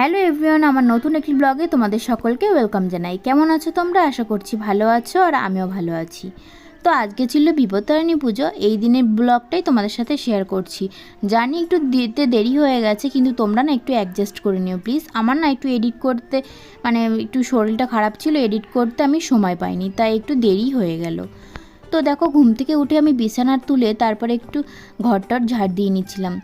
Hello everyone, আমার নতুন একটি ব্লগে তোমাদের সকলকে ওয়েলকাম জানাই। কেমন আছো তোমরা? আশা করছি ভালো আছো আর আমিও ভালো আছি। তো আজকে ছিল বিপত্তারিণী পুজো, এই দিনের ব্লগটাই তোমাদের সাথে শেয়ার করছি। জানি একটু দিতে দেরি হয়ে গেছে, কিন্তু তোমরা না একটু অ্যাডজাস্ট করে নিও প্লিজ আমার না একটু এডিট করতে মানে একটু শরীরটা খারাপ ছিল এডিট করতে আমি সময় পাইনি, তাই একটু দেরি হয়ে গেল। তো দেখো, ঘুম থেকে উঠে আমি বিছানার তুলে তারপরে একটু ঘরটার ঝাড় দিয়ে নিচ্ছিলাম।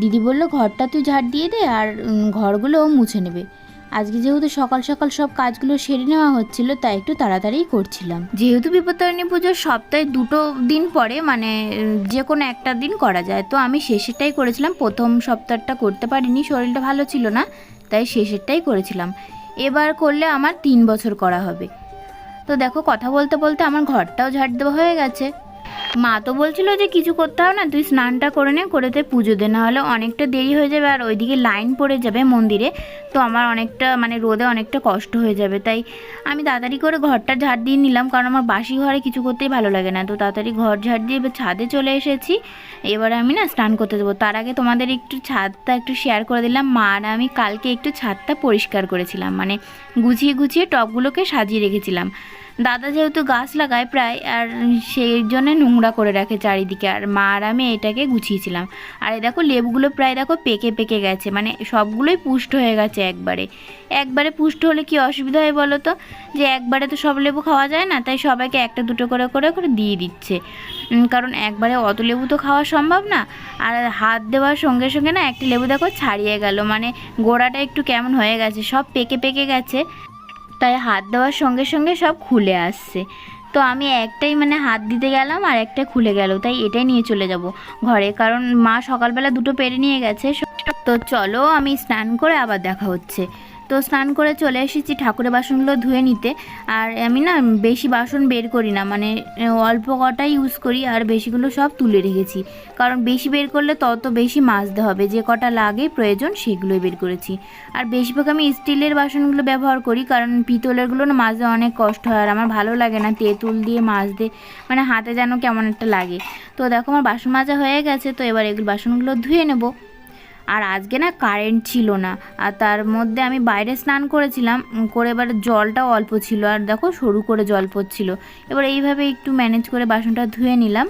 দিদি বলল ঘরটা তুই ঝাড় দিয়ে দে আর উম, ঘরগুলোও মুছে নেবে। আজকে যেহেতু সকাল সকাল সব কাজগুলো সেরে নেওয়া হচ্ছিল তাই একটু তাড়াতাড়ি করছিলাম। যেহেতু বিপত্তারিণী পুজোর সপ্তাহে দুটো দিন পরে মানে যে কোনো একটা দিন করা যায় তো আমি শেষেরটাই করেছিলাম। প্রথম সপ্তাহটা করতে পারিনি শরীরটা ভালো ছিল না তাই শেষেরটাই করেছিলাম। এবার করলে আমার তিন বছর করা হবে। তো দেখো কথা বলতে বলতে আমার ঘরটাও ঝাড় দেওয়া হয়ে গেছে। মা তো বলছিল যে কিছু করতে হবে না, তুই স্নানটা করে নে, করে তে পুজো দে, নাহলে অনেকটা দেরি হয়ে যাবে আর ওইদিকে লাইন পড়ে যাবে মন্দিরে, তো আমার অনেকটা মানে রোদে অনেকটা কষ্ট হয়ে যাবে। তাই আমি তাড়াতাড়ি করে ঘরটা ঝাড় দিয়ে নিলাম, কারণ আমার বাসি ঘরে কিছু করতেই ভালো লাগে না। তো তাড়াতাড়ি ঘর ঝাড় দিয়ে এবার ছাদে চলে এসেছি। এবারে আমি না স্নান করতে দেবো। তার আগে তোমাদের একটু ছাদটা একটু শেয়ার করে দিলাম। মা আর আমি কালকে একটু ছাদটা পরিষ্কার করেছিলাম। মানে গুছিয়ে গুছিয়ে টবগুলোকে সাজিয়ে রেখেছিলাম। দাদা যেহেতু গাছ লাগায় প্রায়, আর সেই জন্য নোংরা করে রাখে চারিদিকে। আর মা আর আমি এটাকে গুছিয়েছিলাম। আর এই দেখো লেবুগুলো প্রায় দেখো পেকে পেকে গেছে মানে সবগুলোই পুষ্ট হয়ে গেছে একবারে। একবারে পুষ্ট হলে কি অসুবিধা হয় বলো তো? যে একবারে তো সব লেবু খাওয়া যায় না, তাই সবাইকে একটা দুটো করে করে করে দিয়ে দিচ্ছে। কারণ একবারে অত লেবু তো খাওয়া সম্ভব না। আর হাত দেওয়ার সঙ্গে সঙ্গে না একটা লেবু দেখো ছাড়িয়ে গেল মানে গোড়াটা একটু কেমন হয়ে গেছে, সব পেকে পেকে গেছে। তাই হাত দেওয়ার সঙ্গে সঙ্গে সব খুলে আসছে। তো আমি একটাই মানে হাত দিতে গেলাম আর একটা খুলে গেল, তাই এটাই নিয়ে চলে যাব ঘরে। কারণ মা সকালবেলা দুটো পেরে নিয়ে গেছে। তো চলো আমি স্নান করে আবার দেখা হচ্ছে। তো স্নান করে চলে এসেছি ঠাকুরের বাসনগুলো ধুয়ে নিতে। আর আমি না বেশি বাসন বের করি না মানে অল্প কটাই ইউজ করি আর বেশিগুলো সব তুলে রেখেছি। কারণ বেশি বের করলে তত বেশি মাজতে হবে, যে কটা লাগে, প্রয়োজন সেগুলোই বের করেছি। আর বেশিরভাগ আমি স্টিলের বাসনগুলো ব্যবহার করি, কারণ পিতলেরগুলো না মাজতে অনেক কষ্ট হয় আর আমার ভালো লাগে না তেঁতুল দিয়ে মাজতে মানে হাতে যেন কেমন একটা লাগে। তো দেখো আমার বাসন মাজা হয়ে গেছে, তো এবার এগুলো বাসনগুলো ধুয়ে নেব। আর আজকে না কারেন্ট ছিল না। আর তার মধ্যে আমি বাইরে স্নান করেছিলাম করে এবার জলটাও অল্প ছিল। আর দেখো সরু করে জল পড়ছিল। এবার এইভাবে একটু ম্যানেজ করে বাসনটা ধুয়ে নিলাম।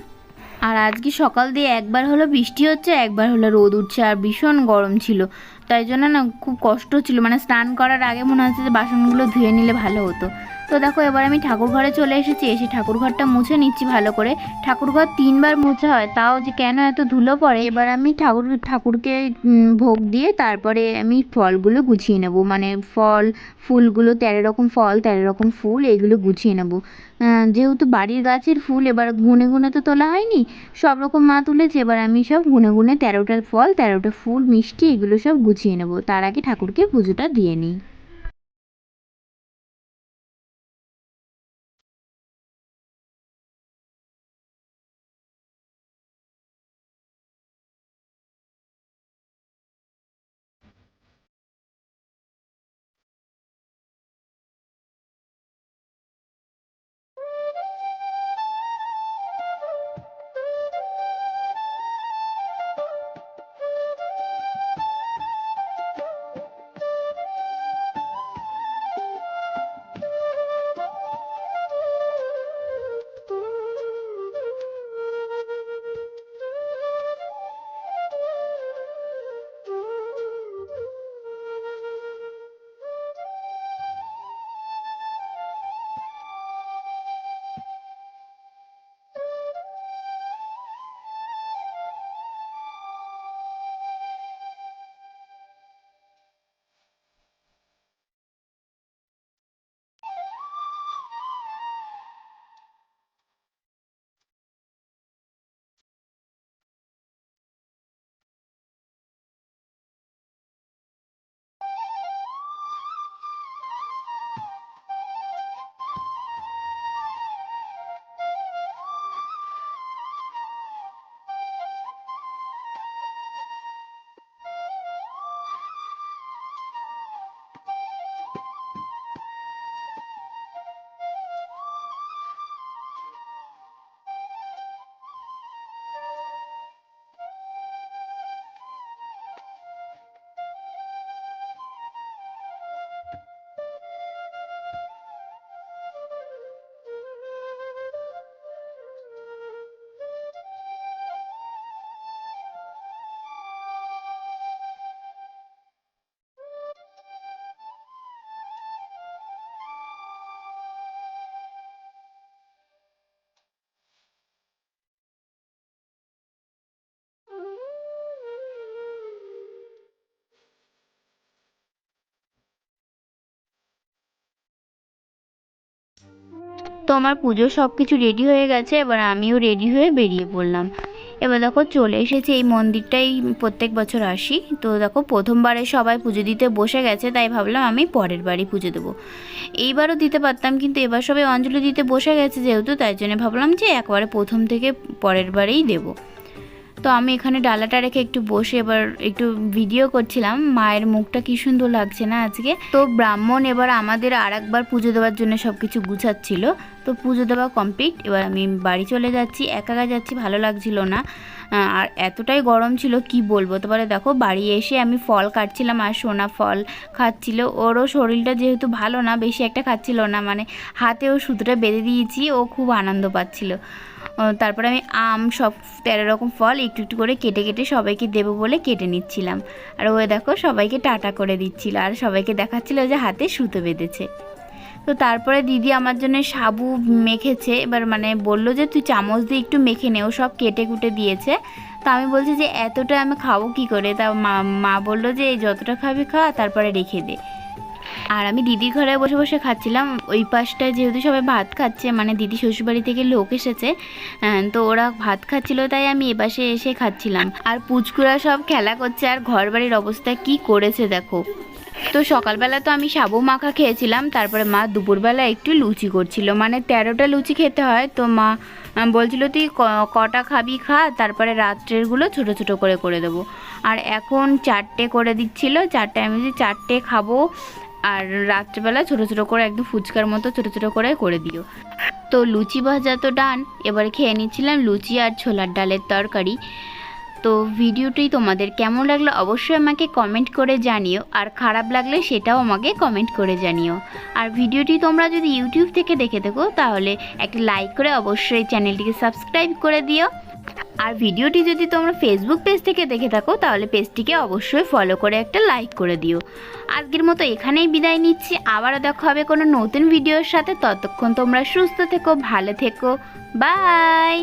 আর আজকে সকাল দিয়ে একবার হলো বৃষ্টি হচ্ছে, একবার হলো রোদ উঠছে। আর ভীষণ গরম ছিল। তাই জন্য না খুব কষ্ট ছিল। মানে স্নান করার আগে মনে হচ্ছে যে বাসনগুলো ধুয়ে নিলে ভালো হতো। তো দেখো, এবার আমি ঠাকুর ঘরে চলে এসেছি। এসে ঠাকুর ঘরটা মুছে নিচ্ছি ভালো করে। ঠাকুর ঘর তিনবার মুছা হয়, তাও যে কেন এত ধুলো পড়ে? এবার আমি ঠাকুর, ঠাকুরকে ভোগ দিয়ে তারপরে আমি ফলগুলো গুছিয়ে নেব। মানে ফল, ফুলগুলো তেরো রকম ফল, তেরো রকম ফুল এগুলো গুছিয়ে নেব। যেহেতু বাড়ির গাছের ফুল, এবার গুনে গুনে তো তোলা হয়নি। সব রকম মা তুলেছে, এবার আমি সব গুনে গুনে তেরোটা ফল, তেরোটা ফুল, মিষ্টি, এগুলো সব গুছিয়ে নেব। তার আগে ঠাকুরকে পুজোটা দিয়ে নিই। তো আমার পুজো সব কিছু রেডি হয়ে গেছে, এবার আমিও রেডি হয়ে বেরিয়ে পড়লাম। এবার দেখো চলে এসেছে, এই মন্দিরটাই প্রত্যেক বছর আসি। তো দেখো প্রথমবারে সবাই পুজো দিতে বসে গেছে, তাই ভাবলাম আমি পরের বাড়ি পুজো দেবো। এইবারও দিতে পারতাম, কিন্তু এবার সবাই অঞ্জলি দিতে বসে গেছে যেহেতু, তাই জন্য ভাবলাম যে একবারে প্রথম থেকে পরের বারেই দেবো। তো আমি এখানে ডালাটা রেখে একটু বসে এবার একটু ভিডিও করছিলাম। মায়ের মুখটা কি সুন্দর লাগছে না আজকে? তো ব্রাহ্মণ এবার আমাদের আর একবার পুজো দেওয়ার জন্য সব কিছু গুছাচ্ছিল। তো পুজো দেওয়া কমপ্লিট এবার আমি বাড়ি চলে যাচ্ছি। একা একা যাচ্ছি, ভালো লাগছিল না। আর এতটাই গরম ছিল, কি বলব? তারপরে দেখো, বাড়ি এসে আমি ফল কাটছিলাম আর সোনা ফল খাচ্ছিল। ওরও শরীরটা যেহেতু ভালো না, বেশি একটা খাচ্ছিল না মানে হাতেও সুতোটা বেঁধে দিয়েছি, ও খুব আনন্দ পাচ্ছিল। তারপরে আমি আম সব তেরো রকম ফল একটু একটু করে কেটে কেটে সবাইকে দেবো বলে কেটে নিচ্ছিলাম। আর ও দেখো সবাইকে টাটা করে দিচ্ছিল আর সবাইকে দেখাচ্ছিল যে হাতে সুতো বেঁধেছে। তো তারপরে দিদি আমার জন্য সাবু মেখেছে, এবার মানে বলল যে তুই চামচ দিয়ে একটু মেখে নে, ও সব কেটে কুটে দিয়েছে। তা আমি বলছি যে এতটা আমি খাব কি করে? তা মা মা বলল যে যতটা খাবি খা, তারপরে রেখে দে। আর আমি দিদির ঘরে বসে বসে খাচ্ছিলাম। ওই পাশটায় যেহেতু সবাই ভাত খাচ্ছে মানে দিদি শ্বশুরবাড়ি থেকে লোক এসেছে তো ওরা ভাত খাচ্ছিল, তাই আমি এপাশে এসে খাচ্ছিলাম। আর পুচকুরা সব খেলা করছে, আর ঘর বাড়ির অবস্থা কি করেছে দেখো। তো সকালবেলা তো আমি সাবু মাখা খেয়েছিলাম, তারপরে মা দুপুরবেলা একটু লুচি করছিল। মানে তেরোটা লুচি খেতে হয়, তো মা বলছিল, তুই কটা খাবি খা, তারপরে রাত্রেরগুলো ছোট ছোট করে করে দেবো। আর এখন চারটে করে দিচ্ছিল, চারটে, আমি যদি চারটে খাব আর রাত্রেবেলা ছোট ছোট করে একদম ফুচকার মতো ছোট ছোট করে করে দিও। তো লুচি ভাজা তো ডান এবার খেয়ে নিচ্ছিলাম লুচি আর ছোলার ডালের তরকারি। তো ভিডিওটি তোমাদের কেমন লাগল অবশ্যই আমাকে কমেন্ট করে জানিও। আর খারাপ লাগলে সেটাও আমাকে কমেন্ট করে জানিও। আর ভিডিওটি তোমরা যদি ইউটিউব থেকে দেখে থাকো, তাহলে একটা লাইক করে অবশ্যই চ্যানেলটিকে সাবস্ক্রাইব করে দিও। আর ভিডিওটি যদি তোমরা ফেসবুক পেজ থেকে দেখে থাকো, তাহলে পেজটিকে অবশ্যই ফলো করে একটা লাইক করে দিও। আজকের মতো এখানেই বিদায় নিচ্ছি। আবারও দেখা হবে কোনো নতুন ভিডিওর সাথে। ততক্ষণ তোমরা সুস্থ থেকো, ভালো থেকো। বাই